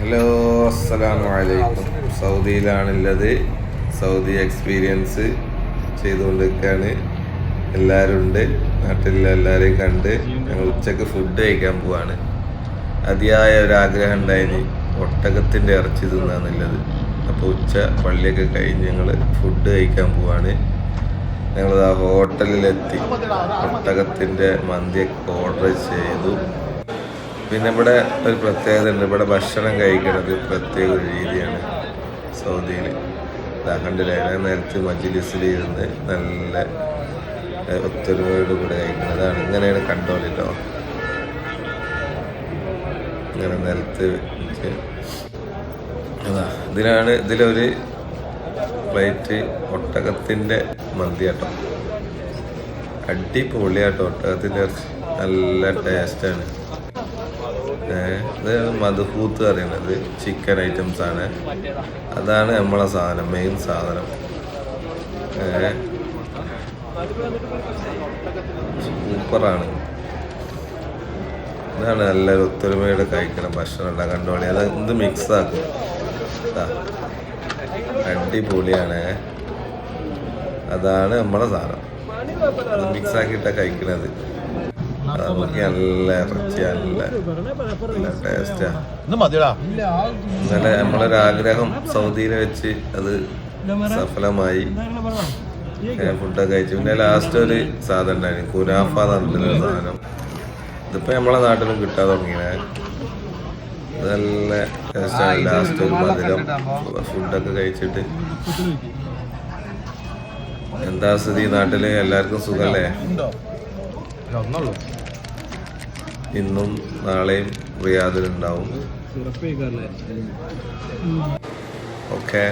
Hello അസ്സലാമു വലൈക്കും സൗദിയിലാണുള്ളത്. Saudi experience ചെയ്തുകൊണ്ടിരിക്കുകയാണ്. എല്ലാവരും ഉണ്ട് നാട്ടിലെ എല്ലാവരെയും കണ്ട് ഞങ്ങൾ ഉച്ചയ്ക്ക് ഫുഡ് കഴിക്കാൻ പോവാണ്. അതിയായ ഒരു ആഗ്രഹം ഉണ്ടായിന്. ഒട്ടകത്തിന്റെ ഇറച്ചി തിന്നാന്നുള്ളത്. അപ്പോൾ ഉച്ച പള്ളിയൊക്കെ കഴിഞ്ഞ് ഞങ്ങൾ ഫുഡ് കഴിക്കാൻ പോവാണ്. ഞങ്ങൾ ആ ഹോട്ടലിലെത്തി ഒട്ടകത്തിന്റെ മന്തിയൊക്കെ ഓർഡർ ചെയ്തു. പിന്നെ ഇവിടെ ഒരു പ്രത്യേകത ഉണ്ട്. ഇവിടെ ഭക്ഷണം കഴിക്കുന്നത് പ്രത്യേക ഒരു രീതിയാണ് സൗദിയിൽ കണ്ടില്ല? ഞാൻ നേരത്തെ മജ്ലിസിൽ ഇരുന്ന് നല്ല ഒത്തൊരുമയോട് കൂടെ കഴിക്കുന്നത്. അതാണ് ഇങ്ങനെയാണ് കണ്ടോളിട്ടോ ഇങ്ങനെ നിലത്ത് വെച്ച്. അതാ ഇതിലാണ് ഇതിലൊരു പ്ലേറ്റ് ഒട്ടകത്തിന്റെ മന്തിയാട്ടം. അടിപൊളിയാട്ടോ. ഒട്ടകത്തിന്റെ നല്ല ടേസ്റ്റാണ്. മധുഹൂത്ത് പറയുന്നത് ചിക്കൻ ഐറ്റംസ് ആണ്. അതാണ് നമ്മളെ സാധനം മെയിൻ സാധനം. സൂപ്പറാണ്. ഇതാണ് നല്ല ഒത്തൊരുമയോടെ കഴിക്കണം ഭക്ഷണം ഉണ്ടാക്കാൻ കണ്ടോളി. അത് എന്ത് മിക്സ് ആക്കും. അടിപൊളിയാണ്. അതാണ് നമ്മളെ സാധനം. മിക്സ് ആക്കിയിട്ടാണ് കഴിക്കണത്. നമുക്ക് നല്ല ഇറച്ചി നല്ല നല്ല ടേസ്റ്റാ ഇന്ന് നമ്മളൊരു ആഗ്രഹം സൗദിയിൽ വെച്ച് അത് സഫലമായി. ഫുഡൊക്കെ കഴിച്ചു. പിന്നെ ലാസ്റ്റ് ഒരു സാധനം ഉണ്ടായിരുന്നു. കുനാഫ എന്നുള്ള സാധനം. ഇതിപ്പോ നമ്മളെ നാട്ടിലും കിട്ടാൻ തുടങ്ങിയത് നല്ല ടേസ്റ്റാണ് ലാസ്റ്റ് ഒരു മധുരം. ഫുഡൊക്കെ കഴിച്ചിട്ട്. എന്താ സ്ഥിതി നാട്ടിൽ? എല്ലാവർക്കും സുഖല്ലേ? ഒന്നുള്ളൂ ഇന്നും നാളെയും റിയാദിലുണ്ടാവും. ഓക്കെ